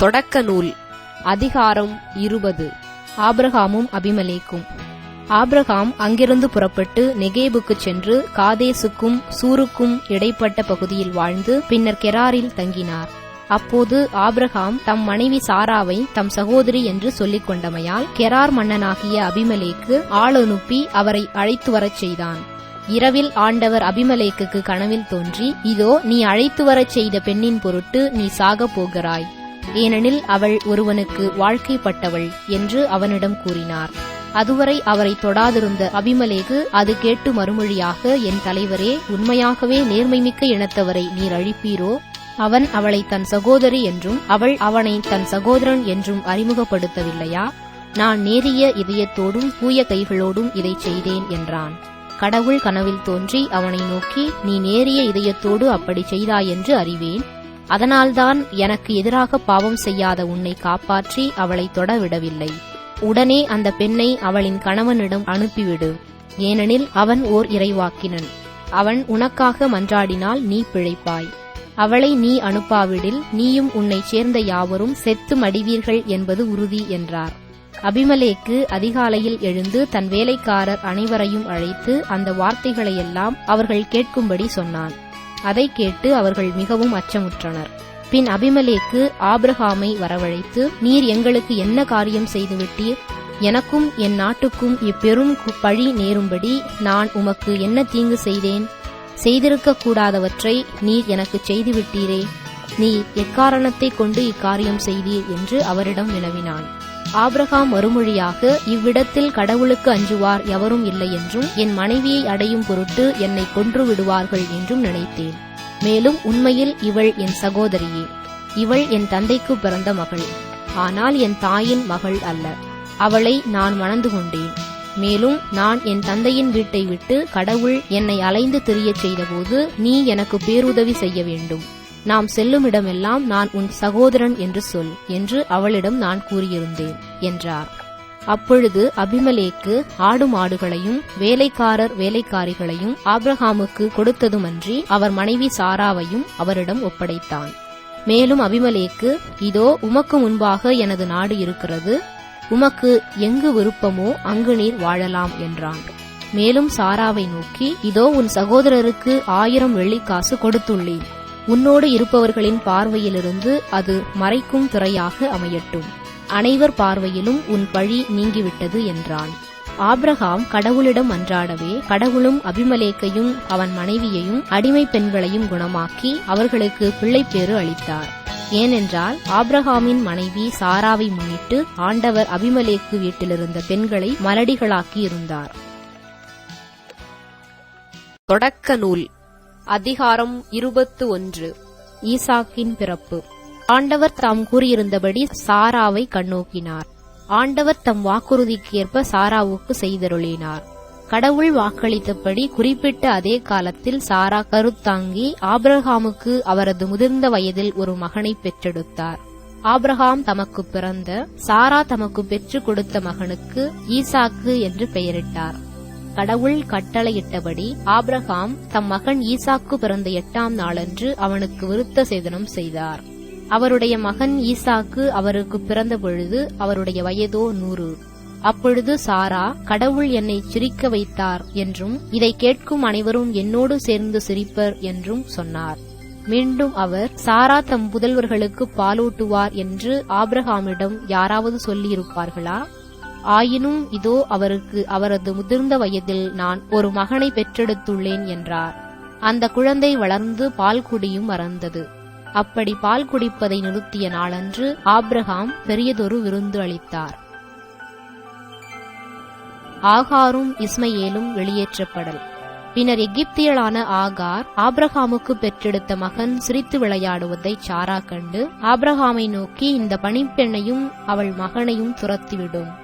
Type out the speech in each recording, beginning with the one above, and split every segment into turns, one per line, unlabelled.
தொடக்க நூல். அதிகாரம் இருபது. ஆப்ரஹாமும் அபிமலேக்கும். ஆப்ரஹாம் அங்கிருந்து புறப்பட்டு நெகேபுக்கு சென்று காதேசுக்கும் சூருக்கும் இடைப்பட்ட பகுதியில் வாழ்ந்து பின்னர் கெராரில் தங்கினார். அப்போது ஆப்ரஹாம் தம் மனைவி சாராவை தம் சகோதரி என்று சொல்லிக் கொண்டமையால் கெரார் மன்னனாகிய அபிமலேக்கு ஆள் அனுப்பி அவரை அழைத்து வரச் செய்தான். இரவில் ஆண்டவர் அபிமலேக்கு கனவில் தோன்றி இதோ நீ அழைத்து வரச் செய்த பெண்ணின் பொருட்டு நீ சாகப் போகிறாய். ஏனெனில் அவள் ஒருவனுக்கு வாழ்க்கைப்பட்டவள் என்று அவனிடம் கூறினார். அதுவரை அவரை தொடாதிருந்த அபிமலேகு அது கேட்டு மறுமொழியாக என் தலைவரே உண்மையாகவே நேர்மைமிக்க இனத்தவரை நீர் அழிப்பீரோ? அவன் அவளை தன் சகோதரி என்றும் அவள் அவனை தன் சகோதரன் என்றும் அறிமுகப்படுத்தவில்லையா? நான் நேரிய இதயத்தோடும் தூய கைகளோடும் இதை செய்தேன் என்றான். கடவுள் கனவில் தோன்றி அவனை நோக்கி நீ நேரிய இதயத்தோடு அப்படி செய்தாய் என்று அறிவேன். அதனால்தான் எனக்கு எதிராக பாவம் செய்யாத உன்னை காப்பாற்றி அவளை தொட விடவில்லை உடனே அந்த பெண்ணை அவளின் கணவனிடம் அனுப்பிவிடு. ஏனெனில் அவன் ஓர் இறைவாக்கினன். அவன் உனக்காக மன்றாடினால் நீ பிழைப்பாய். அவளை நீ அனுப்பாவிடில் நீயும் உன்னைச் சேர்ந்த யாவரும் செத்து மடிவீர்கள் என்பது உறுதி என்றார். அபிமலேக்கு அதிகாலையில் எழுந்து தன் வேலைக்காரர் அனைவரையும் அழைத்து அந்த வார்த்தைகளையெல்லாம் அவர்கள் கேட்கும்படி சொன்னான். அதை கேட்டு அவர்கள் மிகவும் அச்சமுற்றனர். பின் அபிமலேக்கு ஆபிரகாமை வரவழைத்து நீர் எங்களுக்கு என்ன காரியம் செய்துவிட்டீர்? எனக்கும் என் நாட்டுக்கும் இப்பெரும் கு- பழி நேரும்படி நான் உமக்கு என்ன தீங்கு செய்தேன்? செய்திருக்க கூடாதவற்றை நீர் எனக்கு செய்துவிட்டீரே. நீ எக்காரணத்தை கொண்டு இக்காரியம் செய்தீர்? என்று அவரிடம் வினவினான். ஆப்ரஹாம் மறுமொழியாக இவ்விடத்தில் கடவுளுக்கு அஞ்சுவார் எவரும் இல்லை என்றும் என் மனைவியை அடையும் பொருட்டு என்னை கொன்று விடுவார்கள் என்றும் நினைத்தேன். மேலும் உண்மையில் இவள் என் சகோதரியே. இவள் என் தந்தைக்கு பிறந்த மகள். ஆனால் என் தாயின் மகள் அல்ல. அவளை நான் மணந்து கொண்டேன். மேலும் நான் என் தந்தையின் வீட்டை விட்டு கடவுள் என்னை அலைந்து திரியச் செய்தபோது நீ எனக்கு பேருதவி செய்ய வேண்டும். நாம் செல்லுமிடமெல்லாம் நான் உன் சகோதரன் என்று சொல் என்று அவளிடம் நான் கூறியிருந்தேன் என்றார். அப்பொழுது அபிமலேக்கு ஆடு மாடுகளையும் வேலைக்காரர் வேலைக்காரிகளையும் ஆப்ரஹாமுக்கு கொடுத்ததுமன்றி அவர் மனைவி சாராவையும் அவரிடம் ஒப்படைத்தான். மேலும் அபிமலேக்கு இதோ உமக்கு முன்பாக எனது நாடு இருக்கிறது உமக்கு எங்கு விருப்பமோ அங்கு நீர் வாழலாம் என்றான். மேலும் சாராவை நோக்கி இதோ உன் சகோதரருக்கு ஆயிரம் வெள்ளிக்காசு கொடுத்துள்ளேன் உன்னோடு இருப்பவர்களின் பார்வையிலிருந்து அது மறைக்கும் திரையாக அமையட்டும். அனைவர் பார்வையிலும் உன் பழி நீங்கிவிட்டது என்றான். ஆப்ரஹாம் கடவுளிடம் அன்றாடவே கடவுளும் அபிமலேக்கையும் அவன் மனைவியையும் அடிமை பெண்களையும் குணமாக்கி அவர்களுக்கு பிள்ளைப்பேறு அளித்தார். ஏனென்றால் ஆப்ரஹாமின் மனைவி சாராவை முன்னிட்டு ஆண்டவர் அபிமலேக்கு வீட்டிலிருந்த பெண்களை மலடிகளாக்கி இருந்தார்
தொடக்க நூல் அதிகாரம் இருபத்து ஒன்று
ஈசாக்கின் பிறப்பு. ஆண்டவர் தாம் கூறியிருந்தபடி சாராவை கண்ணோக்கினார். ஆண்டவர் தம் வாக்குறுதிக்கேற்ப சாராவுக்கு செய்தருளினார். கடவுள் வாக்களித்தபடி குறிப்பிட்ட அதே காலத்தில் சாரா கருத்தாங்கி ஆபிரகாமுக்கு அவரது முதிர்ந்த வயதில் ஒரு மகனை பெற்றெடுத்தார். ஆபிரகாம் தமக்கு பிறந்த சாரா தமக்கு பெற்றுக் கொடுத்த மகனுக்கு ஈசாக்கு என்று பெயரிட்டார். கடவுள் கட்டளையிட்டபடி ஆப்ரஹாம் தம் மகன் ஈசாக்கு பிறந்த எட்டாம் நாளன்று அவனுக்கு விருத்த சேதனம் செய்தார். அவருடைய மகன் ஈசாக்கு அவருக்கு பிறந்த பொழுது அவருடைய வயதோ நூறு. அப்பொழுது சாரா கடவுள் என்னை சிரிக்க வைத்தார் என்றும் இதை கேட்கும் அனைவரும் என்னோடு சேர்ந்து சிரிப்பர் என்றும் சொன்னார். மீண்டும் அவர் சாரா தம் புதல்வர்களுக்கு பாலூட்டுவார் என்று ஆப்ரஹாமிடம் யாராவது சொல்லியிருப்பார்களா? ஆயினும் இதோ அவருக்கு அவரது முதிர்ந்த வயதில் நான் ஒரு மகனை பெற்றெடுத்துள்ளேன் என்றார். அந்த குழந்தை வளர்ந்து பால் குடியும் மறந்தது. அப்படி பால் குடிப்பதை நிறுத்திய நாளன்று ஆப்ரஹாம் பெரியதொரு விருந்து அளித்தார். ஆகாரும் இஸ்மையேலும் வெளியேற்றப்படல். பின்னர் எகிப்தியலான ஆகார் ஆப்ரஹாமுக்கு பெற்றெடுத்த மகன் சிரித்து விளையாடுவதை சாரா கண்டு ஆப்ரஹாமை நோக்கி இந்த பணிப்பெண்ணையும் அவள் மகனையும் துரத்திவிடும்.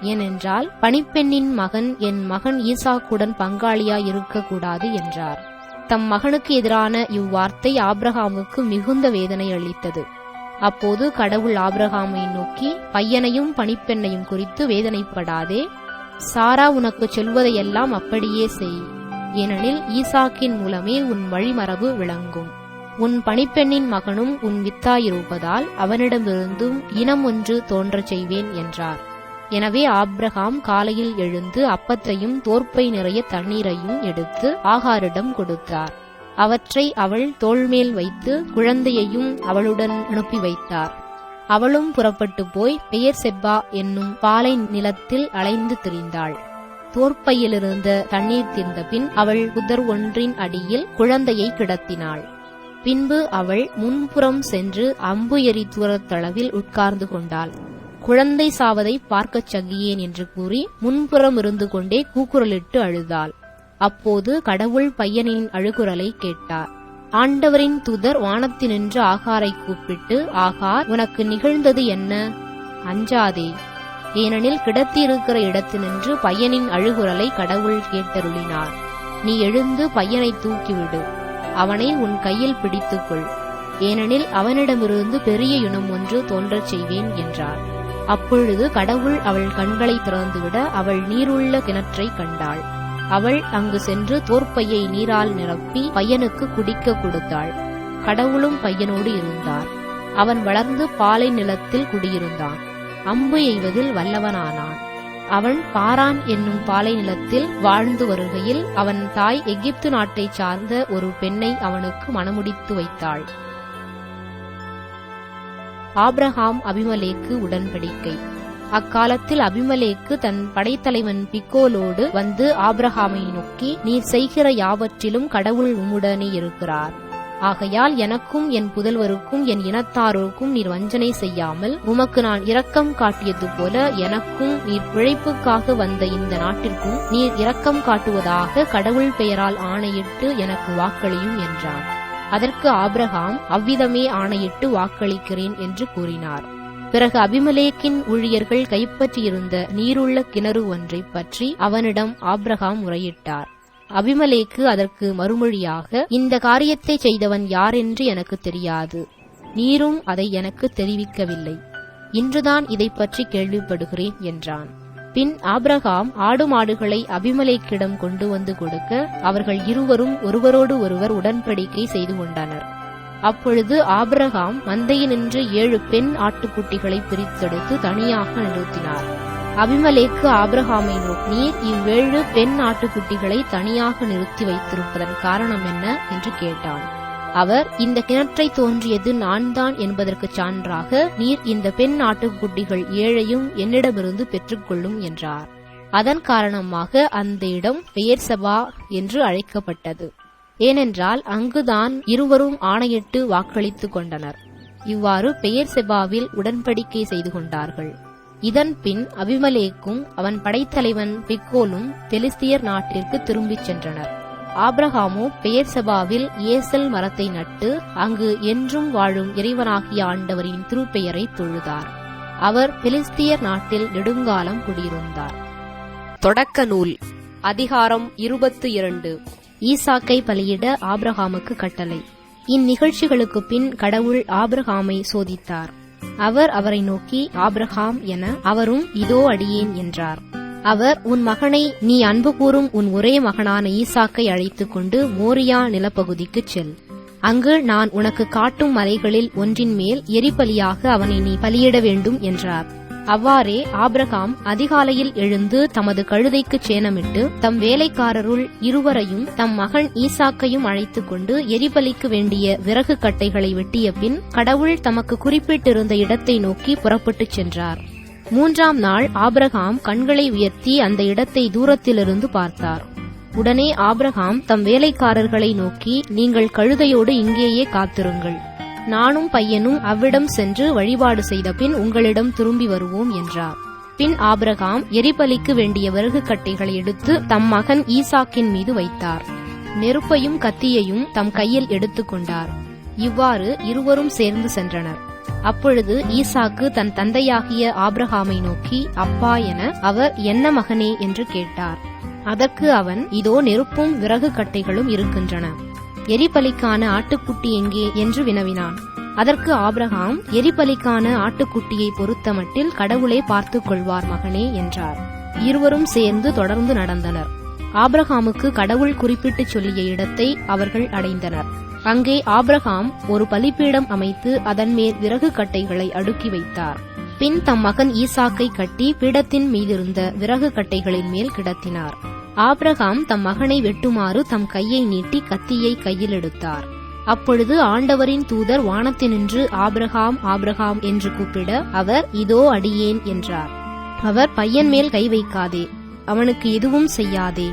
ஏனென்றால் பணிப்பெண்ணின் மகன் என் மகன் ஈசாக்குடன் பங்காளியாய் இருக்கக்கூடாது என்றார். தம் மகனுக்கு எதிரான இவ்வார்த்தை ஆபிரகாமுக்கு மிகுந்த வேதனை அளித்தது. அப்போது கடவுள் ஆபிரகாமை நோக்கி பையனையும் பணிப்பெண்ணையும் குறித்து வேதனைப்படாதே. சாரா உனக்கு சொல்வதையெல்லாம் அப்படியே செய். ஏனெனில் ஈசாக்கின் மூலமே உன் வழிமரபு விளங்கும். உன் பணிப்பெண்ணின் மகனும் உன் வித்தாயிருப்பதால் அவனிடமிருந்தும் இனம் ஒன்று தோன்றச் செய்வேன் என்றார். எனவே ஆப்ரஹாம் காலையில் எழுந்து அப்பத்தையும் தோற்பை நிறைய தண்ணீரையும் எடுத்து ஆகாரிடம் கொடுத்தார். அவற்றை அவள் தோள்மேல் வைத்து குழந்தையையும் அவளுடன் அனுப்பி வைத்தார். அவளும் புறப்பட்டு போய் பெயர் செப்பா என்னும் பாலை நிலத்தில் அலைந்து திரிந்தாள். தோற்பையிலிருந்த தண்ணீர் தீர்ந்தபின் அவள் புதர் ஒன்றின் அடியில் குழந்தையை கிடத்தினாள். பின்பு அவள் முன்புறம் சென்று அம்பு எரி தூரத்தளவில் உட்கார்ந்து கொண்டாள். குழந்தை சாவதை பார்க்கச் சகியேன் என்று கூறி முன்புறம் இருந்து கொண்டே கூக்குரலிட்டு அழுதாள். அப்போது கடவுள் பையனின் அழுகுரலை கேட்டார். ஆண்டவரின் தூதர் வானத்தினின்று ஆகாரை கூப்பிட்டு ஆகார் உனக்கு நிகழ்ந்தது என்ன? அஞ்சாதே. ஏனெனில் கிடத்தியிருக்கிற இடத்தினின்று பையனின் அழுகுரலை கடவுள் கேட்டருளினார். நீ எழுந்து பையனை தூக்கிவிடு. அவனை உன் கையில் பிடித்துக்கொள். ஏனெனில் அவனிடமிருந்து பெரிய இனம் ஒன்று தோன்றச் செய்வேன் என்றார். அப்பொழுது கடவுள் அவள் கண்களை திறந்துவிட அவள் நீருள்ள கிணற்றை கண்டாள். அவள் அங்கு சென்று தோற்பையை நீரால் நிரப்பி பையனுக்கு குடிக்க கொடுத்தாள். கடவுளும் பையனோடு இருந்தார். அவன் வளர்ந்து பாலை நிலத்தில் குடியிருந்தான். அம்பு எய்வதில் வல்லவனானான். அவன் பாரான் என்னும் பாலை நிலத்தில் வாழ்ந்து வருகையில் அவன் தாய் எகிப்து நாட்டைச் சார்ந்த ஒரு பெண்ணை அவனுக்கு மணமுடித்து வைத்தாள். ஆப்ரஹாம் அபிமலேக்கு உடன்படிக்கை. அக்காலத்தில் அபிமலேக்கு தன் படைத்தலைவன் பிக்கோலோடு வந்து ஆப்ரஹாமை நோக்கி நீர் செய்கிற யாவற்றிலும் கடவுள் உம்முடனே இருக்கிறார். ஆகையால் எனக்கும் என் புதல்வருக்கும் என் இனத்தாரோருக்கும் நீர் வஞ்சனை செய்யாமல் உமக்கு நான் இரக்கம் காட்டியது போல எனக்கும் நீர் பிழைப்புக்காக வந்த இந்த நாட்டிற்கும் நீர் இரக்கம் காட்டுவதாக கடவுள் பெயரால் ஆணையிட்டு எனக்கு வாக்களியும் என்றான். அதற்கு ஆப்ரஹாம் அவ்விதமே ஆணையிட்டு வாக்களிக்கிறேன் என்று கூறினார். பிறகு அபிமலேக்கின் ஊழியர்கள் கைப்பற்றியிருந்த நீருள்ள கிணறு ஒன்றைப் பற்றி அவனிடம் ஆப்ரஹாம் முறையிட்டார். அபிமலேக்கு அதற்கு மறுமொழியாக இந்த காரியத்தை செய்தவன் யாரென்று எனக்கு தெரியாது. நீரும் அதை எனக்கு தெரிவிக்கவில்லை. இன்றுதான் இதைப் பற்றி கேள்விப்படுகிறேன் என்றான். பின் ஆப்ரஹாம் ஆடு மாடுகளை அபிமலேக்கிடம் கொண்டு வந்து கொடுக்க அவர்கள் இருவரும் ஒருவரோடு ஒருவர் உடன்படிக்கை செய்து கொண்டனர். அப்பொழுது ஆப்ரஹாம் மந்தையினின்று ஏழு பெண் ஆட்டுக்குட்டிகளை பிரித்தெடுத்து தனியாக நிறுத்தினார். அபிமலேக்கு ஆப்ரஹாமை நோக்கி நீர் இவ்வேழு பெண் ஆட்டுக்குட்டிகளை தனியாக நிறுத்தி வைத்திருப்பதன் காரணம் என்ன? என்று கேட்டான். அவர் இந்த கிணற்றை தோன்றியது நான் தான் என்பதற்கு சான்றாக நீர் இந்த பெண் நாட்டுக்குட்டிகள் ஏழையும் என்னிடமிருந்து பெற்றுக்கொள்ளும் என்றார். அதன் காரணமாக அந்த இடம் பெயர்சபா என்று அழைக்கப்பட்டது. ஏனென்றால் அங்குதான் இருவரும் ஆணையிட்டு வாக்களித்துக் கொண்டனர். இவ்வாறு பெயர் செபாவில் உடன்படிக்கை செய்து கொண்டார்கள். இதன் பின் அபிமலேக்கும் அவன் படைத்தலைவன் பிக்கோலும் பெலிஸ்தியர் நாட்டிற்கு திரும்பிச் சென்றனர். ஆப்ரஹாமோ பெயர் செபாவில் ஏசல் மரத்தை நட்டு அங்கு என்றும் வாழும் இறைவனாகிய ஆண்டவரின் திருப்பெயரை தொழுதார். அவர் பெலிஸ்தியர் நாட்டில் நெடுங்காலம் குடியிருந்தார்.
தொடக்க நூல் அதிகாரம் இருபத்து இரண்டு.
ஈசாக்கை பலியிட ஆபிரகாமுக்கு கட்டளை. இந்நிகழ்ச்சிகளுக்கு பின் கடவுள் ஆபிரகாமை சோதித்தார். அவர் அவரை நோக்கி ஆபிரகாம் என அவரும் இதோ அடியேன் என்றார். அவர் உன் மகனை நீ அன்பு கூறும் உன் ஒரே மகனான ஈசாக்கை அழைத்துக் கொண்டு மோரியா நிலப்பகுதிக்குச் செல். அங்கு நான் உனக்கு காட்டும் மலைகளில் ஒன்றின் மேல் எரிபலியாக அவனை நீ பலியிட வேண்டும் என்றார். அவ்வாறே ஆபிரகாம் அதிகாலையில் எழுந்து தமது கழுதைக்கு சேனமிட்டு தம் வேலைக்காரருள் இருவரையும் தம் மகன் ஈசாக்கையும் அழைத்துக் கொண்டு எரிபலிக்கு வேண்டிய விறகு கட்டைகளை வெட்டிய பின் கடவுள் தமக்கு குறிப்பிட்டிருந்த இடத்தை நோக்கி புறப்பட்டுச் சென்றார். மூன்றாம் நாள் ஆபிரகாம் கண்களை உயர்த்தி அந்த இடத்தை தூரத்திலிருந்து பார்த்தார். உடனே ஆபிரகாம் தம் வேலைக்காரர்களை நோக்கி நீங்கள் கழுதையோடு இங்கேயே காத்திருங்கள். நானும் பையனும் அவ்விடம் சென்று வழிபாடு செய்த பின் உங்களிடம் திரும்பி வருவோம் என்றார். பின் ஆபிரகாம் எரிபலிக்கு வேண்டிய விறகு கட்டைகளை எடுத்து தம் மகன் ஈசாக்கின் மீது வைத்தார். நெருப்பையும் கத்தியையும் தம் கையில் எடுத்துக்கொண்டார். இவ்வாறு இருவரும் சேர்ந்து சென்றனர். அப்பொழுது ஈசாக்கு தன் தந்தையாகிய ஆபிரகாமை நோக்கி அப்பா என அவர் என்ன மகனே? என்று கேட்டார். அதற்கு அவன் இதோ நெருப்பும் விறகு கட்டைகளும் இருக்கின்றன. எரிபலிக்கான ஆட்டுக்குட்டி எங்கே? என்று வினவினான். அதற்கு ஆப்ரஹாம் எரிபலிக்கான ஆட்டுக்குட்டியை பொறுத்தமட்டில் கடவுளே பார்த்துக் கொள்வார் மகனே என்றார். இருவரும் சேர்ந்து தொடர்ந்து நடந்தனர். ஆப்ரஹாமுக்கு கடவுள் குறிப்பிட்டுச் சொல்லிய இடத்தை அவர்கள் அடைந்தனர். அங்கே ஆபிரகாம் ஒரு பலிப்பீடம் அமைத்து அதன் மேல் விறகு கட்டைகளை அடுக்கி வைத்தார். பின் தம் மகன் ஈசாக்கை கட்டி பீடத்தின் மீதிருந்த விறகு கட்டைகளின் மேல் கிடத்தினார். ஆபிரகாம் தம் மகனை வெட்டுமாறு தம் கையை நீட்டி கத்தியை கையில் எடுத்தார். அப்பொழுது ஆண்டவரின் தூதர் வானத்தினின்று ஆபிரகாம் ஆபிரகாம் என்று கூப்பிட அவர் இதோ அடியேன் என்றார். அவர் பையன் மேல் கை வைக்காதே அவனுக்கு எதுவும் செய்யாதே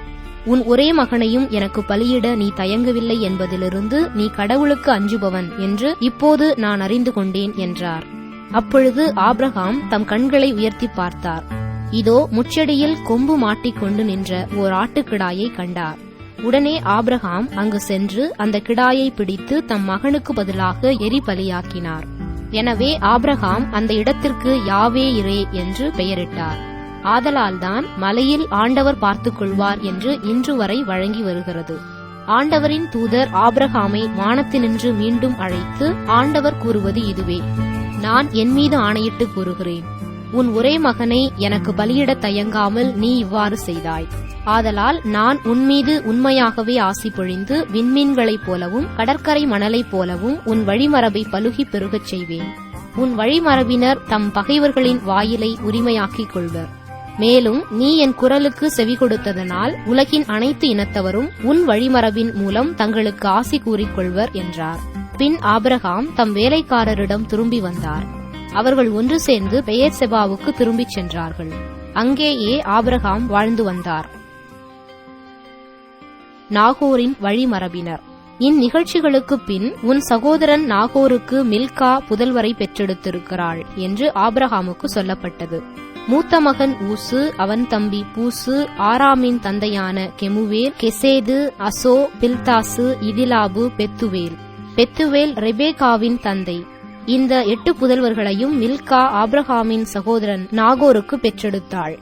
உன் ஒரே மகனையும் எனக்கு பலியிட நீ தயங்கவில்லை என்பதிலிருந்து நீ கடவுளுக்கு அஞ்சுபவன் என்று இப்போது நான் அறிந்து கொண்டேன் என்றார். அப்பொழுது ஆப்ரஹாம் தம் கண்களை உயர்த்தி பார்த்தார். இதோ முச்செடியில் கொம்பு மாட்டிக்கொண்டு நின்ற ஓர் ஆட்டுக்கிடாயை கண்டார். உடனே ஆப்ரஹாம் அங்கு சென்று அந்த கிடாயை பிடித்து தம் மகனுக்கு பதிலாக எரி பலியாக்கினார் எனவே ஆப்ரஹாம் அந்த இடத்திற்கு யாவே இரே என்று பெயரிட்டார். ஆதலால்தான் மலையில் ஆண்டவர் பார்த்துக் கொள்வார் என்று இன்று வரை வழங்கி வருகிறது. ஆண்டவரின் தூதர் ஆபிரகாமை வானத்தினின்று மீண்டும் அழைத்து ஆண்டவர் கூறுவது இதுவே. நான் என் மீது ஆணையிட்டு கூறுகிறேன். உன் ஒரே மகனை எனக்கு பலியிட தயங்காமல் நீ இவ்வாறு செய்தாய். ஆதலால் நான் உன்மீது உண்மையாகவே ஆசி பொழிந்து விண்மீன்களைப் போலவும் கடற்கரை மணலைப் போலவும் உன் வழிமரபை பலுகி பெருகச் செய்வேன். உன் வழிமரபினர் தம் பகைவர்களின் வாயிலை உரிமையாக்கிக் கொள்வர். மேலும் நீ என் குரலுக்கு செவி கொடுத்ததனால் உலகின் அனைத்து இனத்தவரும் உன் வழிமரபின் மூலம் தங்களுக்கு ஆசி கூறிக்கொள்வர் என்றார். பின் ஆபிரகாம் தம் வேலைக்காரரிடம் திரும்பி வந்தார். அவர்கள் ஒன்று சேர்ந்து பெயர் செபாவுக்கு திரும்பிச் சென்றார்கள். அங்கேயே ஆபிரகாம் வாழ்ந்து வந்தார். நாகோரின் வழிமரபினர். இந்நிகழ்ச்சிகளுக்குப் பின் உன் சகோதரன் நாகோருக்கு மில்கா புதல்வரை பெற்றெடுத்திருக்கிறாள் என்று ஆபிரகாமுக்கு சொல்லப்பட்டது. மூத்த மகன் ஊசு அவன் தம்பி பூசு ஆராமின் தந்தையான கெமுவேல் கெசேது அசோ பில்தாசு இதிலாபு பெத்துவேல். பெத்துவேல் ரெபேகாவின் தந்தை. இந்த எட்டு புதல்வர்களையும் மில்கா ஆப்ரஹாமின் சகோதரன் நாகோருக்கு பெற்றெடுத்தாள்.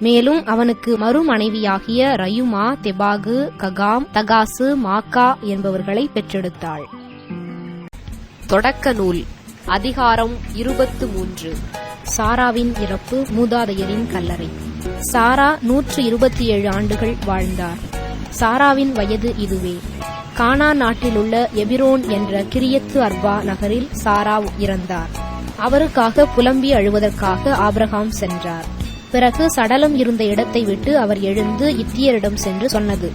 மேலும் அவனுக்கு மறுமனைவியாகிய ரயுமா தெபாகு ககாம் தகாசு மாக்கா என்பவர்களை பெற்றெடுத்தாள்.
தொடக்க நூல். அதிகாரம் இருபத்து மூன்று.
சாராவின் இறப்பு மூதாதையரின் கல்லறை. சாரா நூற்று இருபத்தி ஏழு ஆண்டுகள் வாழ்ந்தார். சாராவின் வயது இதுவே. கானா நாட்டிலுள்ள எபிரோன் என்ற கிரியத்து அர்பா நகரில் சாரா இறந்தார். அவருக்காக புலம்பி அழுவதற்காக ஆப்ரஹாம் சென்றார். பிறகு சடலம் இருந்த இடத்தை விட்டு அவர் எழுந்து இத்தியரிடம் சென்று சொன்னது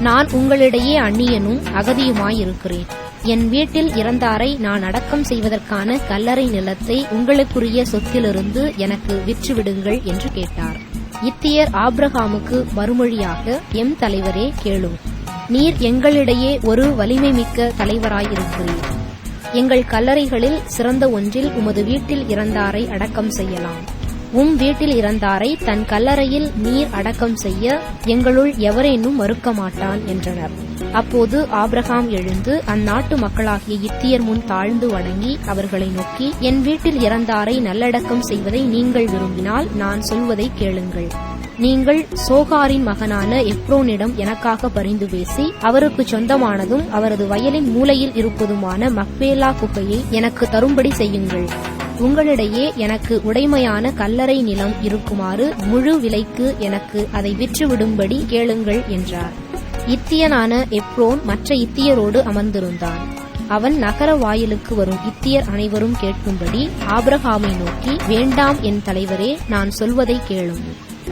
நான் உங்களிடையே அந்நியனும் அகதியுமாயிருக்கிறேன். என் வீட்டில் இறந்தாரை நான் அடக்கம் செய்வதற்கான கல்லறை நிலத்தை உங்களுக்குரிய சொத்திலிருந்து எனக்கு விற்றுவிடுங்கள் என்று கேட்டார். இத்தியர் ஆப்ரஹாமுக்கு மறுமொழியாக எம் தலைவரே கேளும் நீர் எங்களிடையே ஒரு வலிமை மிக்க தலைவராயிருக்கிறீர். எங்கள் கல்லறைகளில் சிறந்த ஒன்றில் உமது வீட்டில் இறந்தாரை அடக்கம் செய்யலாம். உம் வீட்டில் இறந்தாரை தன் கல்லறையில் நீர் அடக்கம் செய்ய எங்களுள் எவரேனும் மறுக்க மாட்டான் என்றனர். அப்போது ஆப்ரஹாம் எழுந்து அந்நாட்டு மக்களாகிய இத்தியர் முன் தாழ்ந்து வணங்கி அவர்களை நோக்கி என் வீட்டில் இறந்தாரை நல்லடக்கம் செய்வதை நீங்கள் விரும்பினால் நான் சொல்வதை கேளுங்கள். நீங்கள் சோகாரின் மகனான எப்ரோனிடம் எனக்காக பரிந்து பேசி அவருக்கு சொந்தமானதும் அவரது வயலின் மூலையில் இருப்பதுமான மக்பேலா குகையை எனக்கு தரும்படி செய்யுங்கள். உங்களிடையே எனக்கு உடைமையான கல்லறை நிலம் இருக்குமாறு முழு விலைக்கு எனக்கு அதை விற்றுவிடும்படி கேளுங்கள் என்றார். இத்தியனான எப்ரோன் மற்ற இத்தியரோடு அமர்ந்திருந்தான். அவன் நகர வாயிலுக்கு வரும் இத்தியர் அனைவரும் கேட்கும்படி ஆபிரகாமை நோக்கி வேண்டாம் என் தலைவரே நான் சொல்வதை கேளும்.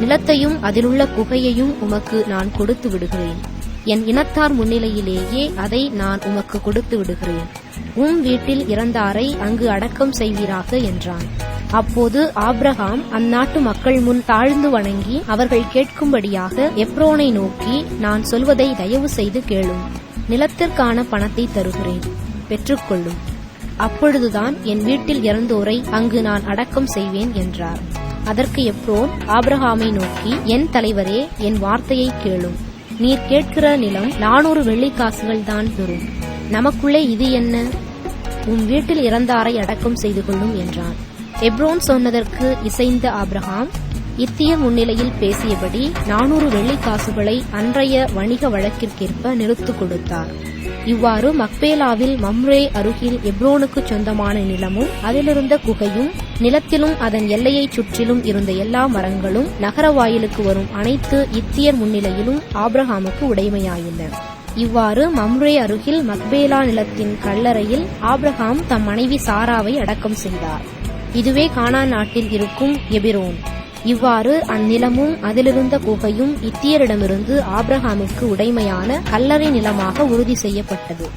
நிலத்தையும் அதிலுள்ள குகையையும் உமக்கு நான் கொடுத்து விடுகிறேன். என் இனத்தார் முன்னிலையிலேயே அதை நான் உமக்கு கொடுத்து விடுகிறேன். உம் வீட்டில் இறந்தாரை அங்கு அடக்கம் செய்வீராக என்றான். அப்போது ஆப்ரஹாம் அந்நாட்டு மக்கள் முன் தாழ்ந்து வணங்கி அவர்கள் கேட்கும்படியாக எப்ரோனை நோக்கி நான் சொல்வதை தயவு செய்து கேளும். நிலத்திற்கான பணத்தை தருகிறேன். பெற்றுக்கொள்ளும். அப்பொழுதுதான் என் வீட்டில் இறந்தோரை அங்கு நான் அடக்கம் செய்வேன் என்றார். அதற்கு எப்ரோன் ஆப்ரஹாமை நோக்கி என் தலைவரே என் வார்த்தையை கேளும். நீர் கேட்கிற நிலம் நானூறு வெள்ளிக்காசுகள் தான் பெறும். நமக்குள்ளே இது என்ன? உன் வீட்டில் இறந்தாரை அடக்கம் செய்து கொள்ளும் என்றான். எப்ரோன் சொன்னதற்கு இசைந்த ஆப்ரஹாம் இத்திய முன்னிலையில் பேசியபடி நானூறு வெள்ளிக்காசுகளை அன்றைய வணிக வழக்கிற்கேற்ப நிறுத்து கொடுத்தார். இவ்வாறு மக்பேலாவில் மம்ரே அருகில் எப்ரோனுக்கு சொந்தமான நிலமும் அதிலிருந்த குகையும் நிலத்திலும் அதன் எல்லையைச் சுற்றிலும் இருந்த எல்லா மரங்களும் நகர வாயிலுக்கு வரும் அனைத்து இத்தியர் முன்னிலையிலும் ஆப்ரஹாமுக்கு உடைமையாயின. இவ்வாறு மம்ரே அருகில் மக்பேலா நிலத்தின் கல்லறையில் ஆப்ரஹாம் தம் மனைவி சாராவை அடக்கம் செய்தார். இதுவே கானா நாட்டில் இருக்கும் எபிரோன். இவ்வாறு அந்நிலமும் அதிலிருந்த குகையும் இத்தியரிடமிருந்து ஆப்ரஹாமுக்கு உடைமையான கல்லறை நிலமாக உறுதி செய்யப்பட்டது.